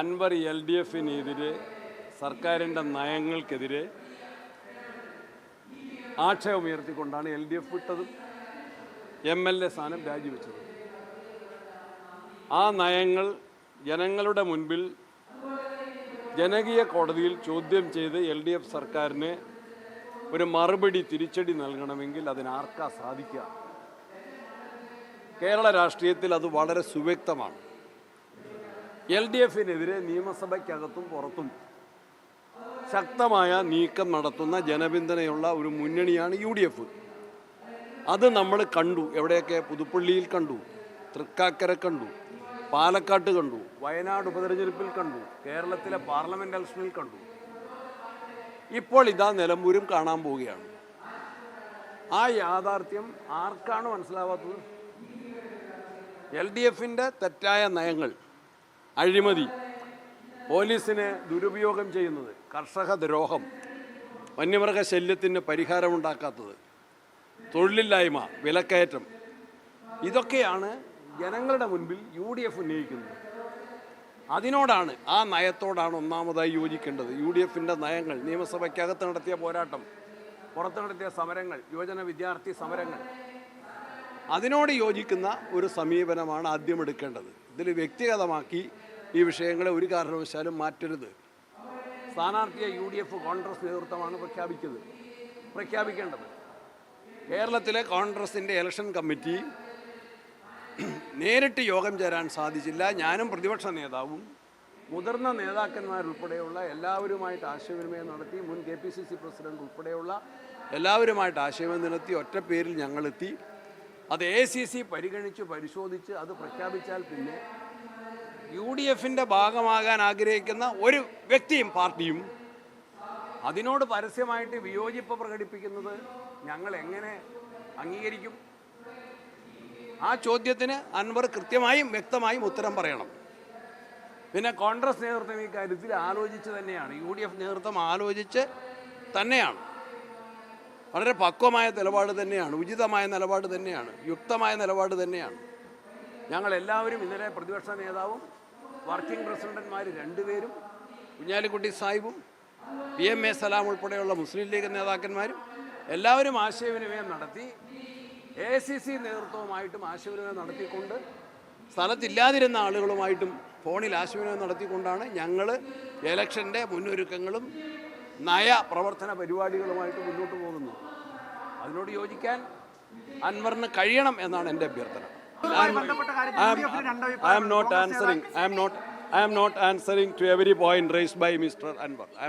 Anwar L D എഫിനെതിരെ സർക്കാരിന്റെ നയങ്ങൾക്കെതിരെ ആക്ഷേപമുയർത്തിക്കൊണ്ടാണ് എൽ ഡി എഫ് വിട്ടതും. എം എൽ എ സ്ഥാനം രാജിവെച്ചത്. ആ നയങ്ങൾ ജനങ്ങളുടെ മുൻപിൽ ജനകീയ കോടതിയിൽ ചോദ്യം ചെയ്ത് എൽ ഡി എഫ് സർക്കാരിന് ഒരു മറുപടി തിരിച്ചടി നൽകണമെങ്കിൽ അതിനാർക്കാ സാധിക്കുക? കേരള രാഷ്ട്രീയത്തിൽ അത് വളരെ സുവ്യക്തമാണ്. എൽ ഡി എഫിനെതിരെ നിയമസഭയ്ക്കകത്തും പുറത്തും ശക്തമായ നീക്കം നടത്തുന്ന ജനപിന്തുണയുള്ള ഒരു മുന്നണിയാണ് യു ഡി എഫ്. അത് നമ്മൾ കണ്ടു. എവിടെയൊക്കെ? പുതുപ്പള്ളിയിൽ കണ്ടു. തൃക്കാക്കര കണ്ടു. പാലക്കാട്ട് കണ്ടു. വയനാട് ഉപതെരഞ്ഞെടുപ്പിൽ കണ്ടു. കേരളത്തിലെ പാർലമെന്റ് ഇലക്ഷനിൽ കണ്ടു. ഇപ്പോൾ ഇതാ നിലമ്പൂരും കാണാൻ പോവുകയാണ്. ആ യാഥാർത്ഥ്യം ആർക്കാണ് മനസ്സിലാവാത്തത്? എൽ ഡി എഫിന്റെ തെറ്റായ നയങ്ങൾ. അഴിമതി. പോലീസിനെ ദുരുപയോഗം ചെയ്യുന്നത് കർഷക ദ്രോഹം. വന്യമൃഗ ശല്യത്തിന് പരിഹാരമുണ്ടാക്കാത്തത്. തൊഴിലില്ലായ്മ വിലക്കയറ്റം. ഇതൊക്കെയാണ് ജനങ്ങളുടെ മുൻപിൽ യു ഡി എഫ് ഉന്നയിക്കുന്നത്. അതിനോടാണ് ആ നയത്തോടാണ് ഒന്നാമതായി യോജിക്കേണ്ടത്. യു ഡി എഫിന്റെ നയങ്ങൾ നിയമസഭയ്ക്കകത്ത് നടത്തിയ പോരാട്ടം പുറത്ത് നടത്തിയ സമരങ്ങൾ യുവജന വിദ്യാർത്ഥി സമരങ്ങൾ. അതിനോട് യോജിക്കുന്ന ഒരു സമീപനമാണ് ആദ്യം എടുക്കേണ്ടത്. ഇതിൽ വ്യക്തിഗതമാക്കി ഈ വിഷയങ്ങളെ ഒരു കാരണവശാലും മാറ്റരുത്. സ്ഥാനാർത്ഥിയെ യു ഡി എഫ് കോൺഗ്രസ് നേതൃത്വമാണ് പ്രഖ്യാപിച്ചത്. പ്രഖ്യാപിക്കേണ്ടത്. കേരളത്തിലെ കോൺഗ്രസിന്റെ ഇലക്ഷൻ കമ്മിറ്റി നേരിട്ട് യോഗം ചേരാൻ സാധിച്ചില്ല. ഞാനും പ്രതിപക്ഷ നേതാവും മുതിർന്ന നേതാക്കന്മാരുൾപ്പെടെയുള്ള എല്ലാവരുമായിട്ട് ആശയവിനിമയം നടത്തി മുൻ K P C C president ഉൾപ്പെടെയുള്ള എല്ലാവരുമായിട്ട് ആശയവിനിമയം നടത്തി ഒറ്റ പേരിൽ ഞങ്ങളെത്തി. അത് എ സി സി പരിഗണിച്ച് പരിശോധിച്ച് അത് പ്രഖ്യാപിച്ചാൽ പിന്നെ യു ഡി എഫിന്റെ ഭാഗമാകാൻ ആഗ്രഹിക്കുന്ന ഒരു വ്യക്തിയും പാർട്ടിയും അതിനോട് പരസ്യമായിട്ട് വിയോജിപ്പ് പ്രകടിപ്പിക്കുന്നത് ഞങ്ങൾ എങ്ങനെ അംഗീകരിക്കും? ആ ചോദ്യത്തിന് അൻവർ കൃത്യമായും വ്യക്തമായും ഉത്തരം പറയണം. പിന്നെ കോൺഗ്രസ് നേതൃത്വം ഈ കാര്യത്തിൽ ആലോചിച്ച് തന്നെയാണ്. യു ഡി എഫ് നേതൃത്വം ആലോചിച്ച് തന്നെയാണ്. വളരെ പക്വമായ നിലപാട് തന്നെയാണ് ഉചിതമായ നിലപാട് തന്നെയാണ് യുക്തമായ നിലപാട് തന്നെയാണ്. ഞങ്ങൾ എല്ലാവരും ഇന്നലെ പ്രതിപക്ഷ നേതാവും വർക്കിംഗ് പ്രസിഡന്റന്മാർ രണ്ടുപേരും കുഞ്ഞാലിക്കുട്ടി സാഹിബും പി എം എ സലാം ഉൾപ്പെടെയുള്ള മുസ്ലിം ലീഗ് നേതാക്കന്മാരും എല്ലാവരും ആശയവിനിമയം നടത്തി എ സി സി നേതൃത്വവുമായിട്ടും ആശയവിനിമയം നടത്തിക്കൊണ്ട് സ്ഥലത്തില്ലാതിരുന്ന ആളുകളുമായിട്ടും ഫോണിൽ ആശയവിനിമയം നടത്തിക്കൊണ്ടാണ് ഞങ്ങൾ ഇലക്ഷന്റെ മുന്നൊരുക്കങ്ങളും നയ പ്രവർത്തന പരിപാടികളുമായിട്ട് മുന്നോട്ട് പോകുന്നു. അതിനോട് യോജിക്കാൻ അൻവറിന് കഴിയണം എന്നാണ് എന്റെ അഭ്യർത്ഥന. I am not answering I am not I am not answering to every point raised by Mr Anwar I